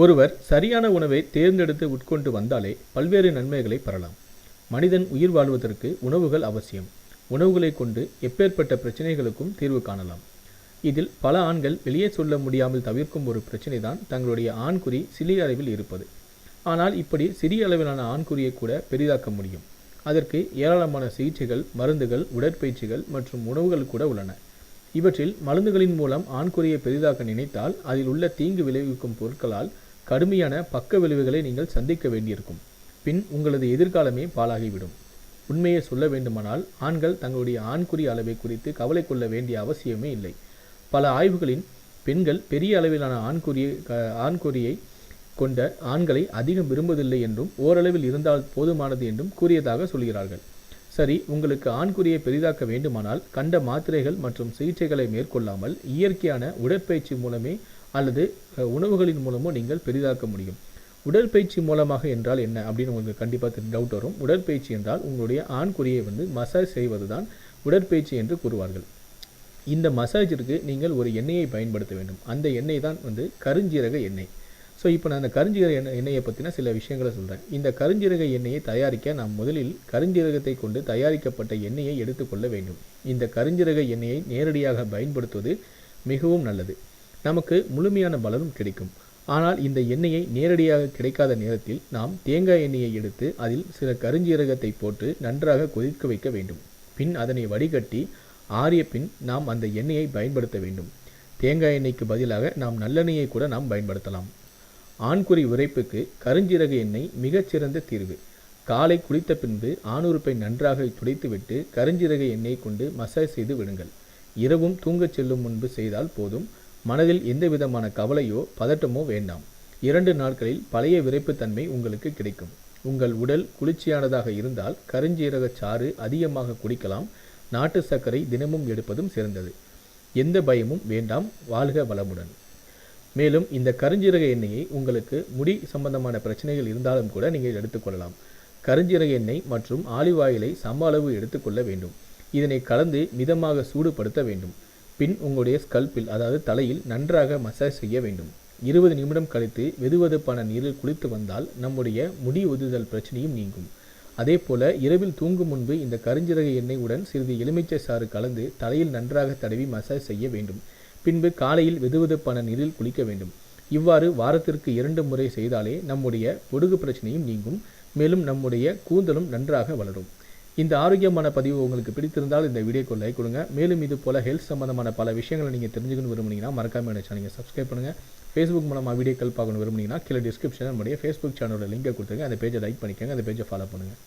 ஒருவர் சரியான உணவை தேர்ந்தெடுத்து உட்கொண்டு வந்தாலே பல்வேறு நன்மைகளை பெறலாம். மனிதன் உயிர் வாழ்வதற்கு உணவுகள் அவசியம். உணவுகளை கொண்டு எப்பேற்பட்ட பிரச்சனைகளுக்கும் தீர்வு காணலாம். இதில் பல ஆண்கள் வெளியே சொல்ல முடியாமல் தவிர்க்கும் ஒரு பிரச்சனை தான் தங்களுடைய ஆண்குறி சிறிய அளவில் இருப்பது. ஆனால் இப்படி சிறிய அளவிலான ஆண்குறியை கூட பெரிதாக்க முடியும். அதற்கு ஏராளமான சிகிச்சைகள் மருந்துகள் உடற்பயிற்சிகள் மற்றும் உணவுகள் கூட உள்ளன. இவற்றில் மருந்துகளின் மூலம் ஆண்குறியை பெரிதாக்க நினைத்தால் அதில் உள்ள தீங்கு விளைவிக்கும் பொருட்களால் கடுமையான பக்க விளைவுகளை நீங்கள் சந்திக்க வேண்டியிருக்கும். பின் உங்களது எதிர்காலமே பாழாகிவிடும். உண்மையை சொல்ல வேண்டுமானால் ஆண்கள் தங்களுடைய ஆண்குறி அளவை குறித்து கவலை கொள்ள வேண்டிய அவசியமே இல்லை. பல ஆய்வுகளின் பெண்கள் பெரிய அளவிலான ஆண்குறியை ஆண்குறியை கொண்ட ஆண்களை அதிகம் விரும்புவதில்லை என்றும் ஓரளவில் இருந்தால் போதுமானது என்றும் கூறியதாக சொல்கிறார்கள். சரி உங்களுக்கு ஆண்குறியை பெரிதாக்க வேண்டுமானால் கண்ட மாத்திரைகள் மற்றும் சிகிச்சைகளை மேற்கொள்ளாமல் இயற்கையான உடற்பயிற்சி மூலமே அல்லது உணவுகளின் மூலமோ நீங்கள் பெரிதாக்க முடியும். உடற்பயிற்சி மூலமாக என்றால் என்ன அப்படின்னு உங்களுக்கு கண்டிப்பாக டவுட் வரும். உடற்பயிற்சி என்றால் உங்களுடைய ஆண்குறியை வந்து மசாஜ் செய்வது தான் உடற்பயிற்சி என்று கூறுவார்கள். இந்த மசாஜிற்கு நீங்கள் ஒரு எண்ணெயை பயன்படுத்த வேண்டும். அந்த எண்ணெய் தான் வந்து கருஞ்சீரக எண்ணெய். ஸோ இப்போ நான் அந்த கருஞ்சீரக எண்ணெய் எண்ணெயை பற்றின சில விஷயங்களை சொல்கிறேன் இந்த கருஞ்சீரக எண்ணெயை தயாரிக்க நாம் முதலில் கருஞ்சீரகத்தை கொண்டு தயாரிக்கப்பட்ட எண்ணெயை எடுத்துக்கொள்ள வேண்டும். இந்த கருஞ்சீரக எண்ணெயை நேரடியாக பயன்படுத்துவது மிகவும் நல்லது. நமக்கு முழுமையான பலனும் கிடைக்கும். ஆனால் இந்த எண்ணெயை நேரடியாக கிடைக்காத நேரத்தில் நாம் தேங்காய் எண்ணெயை எடுத்து அதில் சில கருஞ்சீரகத்தை போட்டு நன்றாக கொதிக்க வைக்க வேண்டும். பின் அதனை வடிகட்டி ஆறிய பின் நாம் அந்த எண்ணெயை பயன்படுத்த வேண்டும். தேங்காய் எண்ணெய்க்கு பதிலாக நாம் நல்லெண்ணெயை கூட நாம் பயன்படுத்தலாம். ஆண்குறி உரைப்புக்கு கருஞ்சீரக எண்ணெய் மிகச்சிறந்த தீர்வு. காலை குளித்த பின்பு ஆணுறுப்பை நன்றாக துடைத்துவிட்டு கருஞ்சீரக எண்ணெய் கொண்டு மசாஜ் செய்து விடுங்கள். இரவும் தூங்கச் செல்லும் முன்பு செய்தால் போதும். மனதில் எந்த விதமான கவலையோ பதட்டமோ வேண்டாம். இரண்டு நாட்களில் பழைய விரைப்புத்தன்மை உங்களுக்கு கிடைக்கும். உங்கள் உடல் குளிர்ச்சியானதாக இருந்தால் கருஞ்சீரக சாறு அதிகமாக குடிக்கலாம். நாட்டு சர்க்கரை தினமும் எடுப்பதும் சிறந்தது. எந்த பயமும் வேண்டாம். வாழ்க வளமுடன். மேலும் இந்த கருஞ்சீரக எண்ணெயை உங்களுக்கு முடி சம்பந்தமான பிரச்சனைகள் இருந்தாலும் கூட நீங்கள் எடுத்துக்கொள்ளலாம் கருஞ்சீரக எண்ணெய் மற்றும் ஆலிவ் ஆயிலை சம அளவு எடுத்துக்கொள்ள வேண்டும். இதனை கலந்து மிதமாக சூடுபடுத்த வேண்டும். பின் உங்களுடைய ஸ்கல்பில் அதாவது தலையில் நன்றாக மசாஜ் செய்ய வேண்டும். இருபது நிமிடம் கழித்து வெதுவெதுப்பான நீரில் குளித்து வந்தால் நம்முடைய முடி உதுதல் பிரச்சனையும் நீங்கும். அதே போல இரவில் தூங்கும் முன்பு இந்த கருஞ்சீரக எண்ணெய் உடன் சிறிது எலுமிச்சை சாறு கலந்து தலையில் நன்றாக தடவி மசாஜ் செய்ய வேண்டும். பின்பு காலையில் வெதுவெதுப்பான நீரில் குளிக்க வேண்டும். இவ்வாறு வாரத்திற்கு இரண்டு முறை செய்தாலே நம்முடைய ஒடுகு பிரச்சனையும் நீங்கும். மேலும் நம்முடைய கூந்தலும் நன்றாக வளரும். இந்த ஆரோக்கியமான பதிவு உங்களுக்கு பிடித்திருந்தால் இந்த வீடியோக்கு லைக் கொடுங்க. மேலும் இது போல ஹெல்த் சம்பந்தமான பல விஷயங்களை நீங்கள் தெரிஞ்சுக்கணும் விரும்புனீங்கன்னா மறக்காம என்ன சேனலை சப்ஸ்கிரைப் பண்ணுங்கள் ஃபேஸ்புக் மூலமாக வீடியோக்கள் பார்க்கணும் விரும்புனீங்கன்னா கீழே டிஸ்கிரிப்ஷன் நம்முடைய ஃபேஸ்புக் சேனலோட லிங்கை கொடுத்துருங்க. அந்த பேஜை லைக் பண்ணிக்கோங்க. அந்த பேஜை ஃபாலோ பண்ணுங்கள்